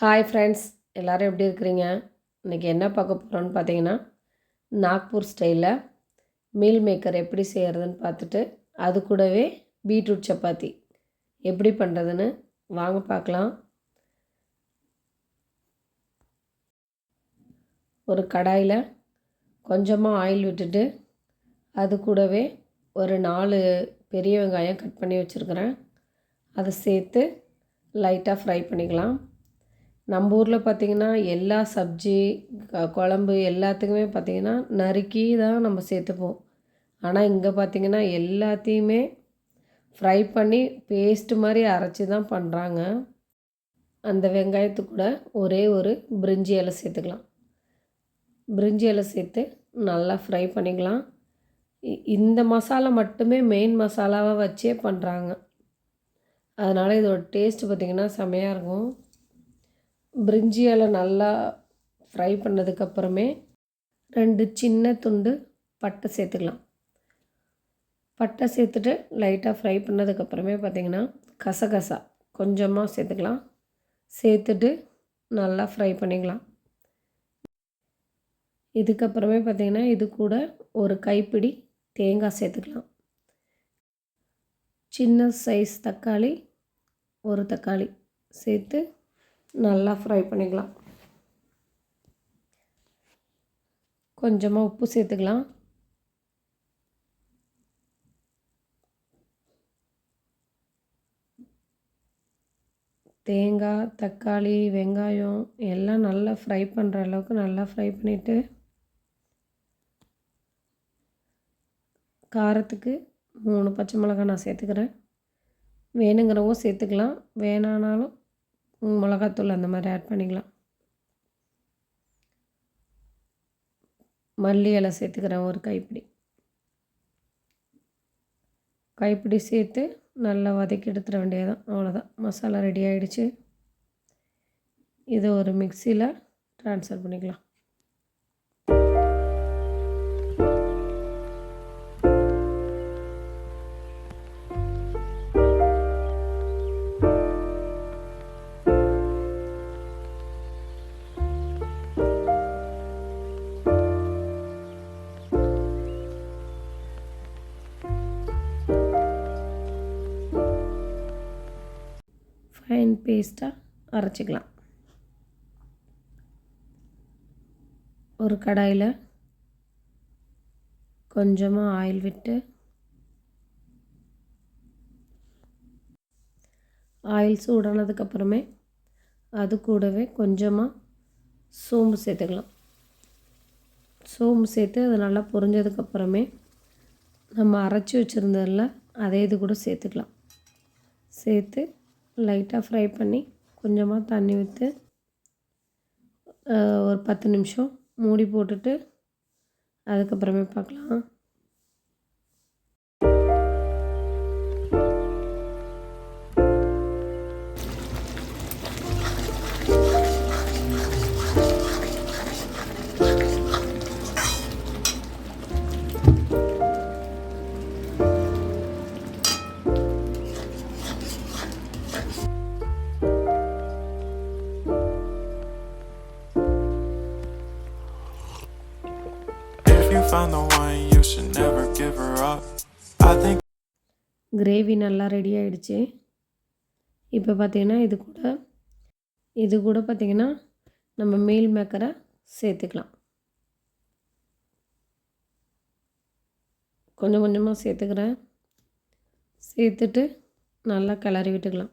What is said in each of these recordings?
Hi friends எல்லோரும் எப்படி இருக்கிறீங்க? இன்றைக்கி என்ன பார்க்க போகிறோன்னு பார்த்தீங்கன்னா நாக்பூர் ஸ்டைலில் மீல் மேக்கர் எப்படி செய்கிறதுன்னு பார்த்துட்டு அது கூடவே பீட்ரூட் சப்பாத்தி எப்படி பண்ணுறதுன்னு வாங்க பார்க்கலாம். ஒரு கடாயில் கொஞ்சமாக ஆயில் விட்டுட்டு அது கூடவே ஒரு நாலு பெரிய வெங்காயம் கட் பண்ணி வச்சுருக்கிறேன். அதை சேர்த்து லைட்டாக ஃப்ரை பண்ணிக்கலாம். நம்ம ஊரில் பார்த்திங்கன்னா எல்லா சப்ஜி குழம்பு எல்லாத்துக்குமே பார்த்திங்கன்னா நறுக்கி தான் நம்ம சேர்த்துப்போம். ஆனால் இங்கே பார்த்திங்கன்னா எல்லாத்தையுமே ஃப்ரை பண்ணி பேஸ்ட்டு மாதிரி அரைச்சி தான் பண்ணுறாங்க அந்த வெங்காயத்து கூட ஒரே ஒரு பிரிஞ்சி இலை சேர்த்துக்கலாம். பிரிஞ்சி இலை சேர்த்து நல்லா ஃப்ரை பண்ணிக்கலாம். இந்த மசாலா மட்டுமே மெயின் மசாலாவாக வச்சே பண்ணுறாங்க அதனால் இதோட டேஸ்ட்டு பார்த்திங்கன்னா செமையாக இருக்கும். பிரிஞ்சியால் நல்லா ஃப்ரை பண்ணதுக்கப்புறமே ரெண்டு சின்ன துண்டு பட்டை சேர்த்துக்கலாம். பட்டை சேர்த்துட்டு லைட்டாக ஃப்ரை பண்ணதுக்கப்புறமே பார்த்திங்கன்னா கசகசா கொஞ்சமாக சேர்த்துக்கலாம். சேர்த்துட்டு நல்லா ஃப்ரை பண்ணிக்கலாம். இதுக்கப்புறமே பார்த்திங்கன்னா இது கூட ஒரு கைப்பிடி தேங்காய் சேர்த்துக்கலாம். சின்ன சைஸ் தக்காளி ஒரு தக்காளி சேர்த்து நல்லா ஃப்ரை பண்ணிக்கலாம். கொஞ்சமாக உப்பு சேர்த்துக்கலாம். தேங்காய் தக்காளி வெங்காயம் எல்லாம் நல்லா ஃப்ரை பண்ணுற அளவுக்கு நல்லா ஃப்ரை பண்ணிவிட்டு காரத்துக்கு மூணு பச்சை மிளகாய் நான் சேர்த்துக்கிறேன். வேணுங்கிறவங்க சேர்த்துக்கலாம். வேணானாலும் மிளகாத்தூள் அந்த மாதிரி ஆட் பண்ணிக்கலாம். மல்லி இலை சேர்த்துக்கிறேன் ஒரு கைப்பிடி. கைப்பிடி சேர்த்து நல்லா வதக்கி எடுத்துட வேண்டியதான் அவ்வளோதான் மசாலா ரெடி ஆகிடுச்சு இதை ஒரு மிக்சியில் ட்ரான்ஸ்ஃபர் பண்ணிக்கலாம். ஃபைன் பேஸ்ட்டாக அரைச்சிக்கலாம். ஒரு கடாயில் கொஞ்சமாக ஆயில் விட்டு ஆயில் சூடானதுக்கப்புறமே அது கூடவே கொஞ்சமாக சோம்பு சேர்த்துக்கலாம். சோம்பு சேர்த்து அது நல்லா பொரிஞ்சதுக்கப்புறமே நம்ம அரைச்சி வச்சுருந்ததில் அதே இது கூட சேர்த்துக்கலாம். சேர்த்து லைட்டாக ஃப்ரை பண்ணி கொஞ்சமாக தண்ணி விற்று ஒரு பத்து நிமிஷம் மூடி போட்டுட்டு அதுக்கப்புறமே பார்க்கலாம். Find the one, you should never give her up. I think gravy நல்லா ரெடி ஆகிடுச்சு இப்போ பார்த்திங்கன்னா இது கூட இது கூட பார்த்திங்கன்னா நம்ம மீல் மேக்கரை சேர்த்துக்கலாம். கொஞ்சம் கொஞ்சமாக சேர்த்துக்கிறேன். சேர்த்துட்டு நல்லா கிளறி விட்டுக்கலாம்.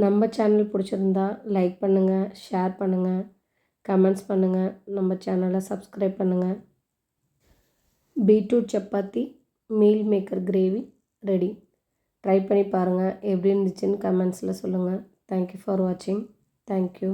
நம்ம சேனல் பிடிச்சிருந்தா லைக் பண்ணுங்கள் ஷேர் பண்ணுங்கள் கமெண்ட்ஸ் பண்ணுங்கள் நம்ம சேனலை சப்ஸ்கிரைப் பண்ணுங்கள் beetroot chapati meal maker gravy ready try பண்ணி பாருங்கள் எப்படி இருந்துச்சுன்னு கமெண்ட்ஸில் சொல்லுங்கள் தேங்க்யூ ஃபார் வாட்சிங் தேங்க்யூ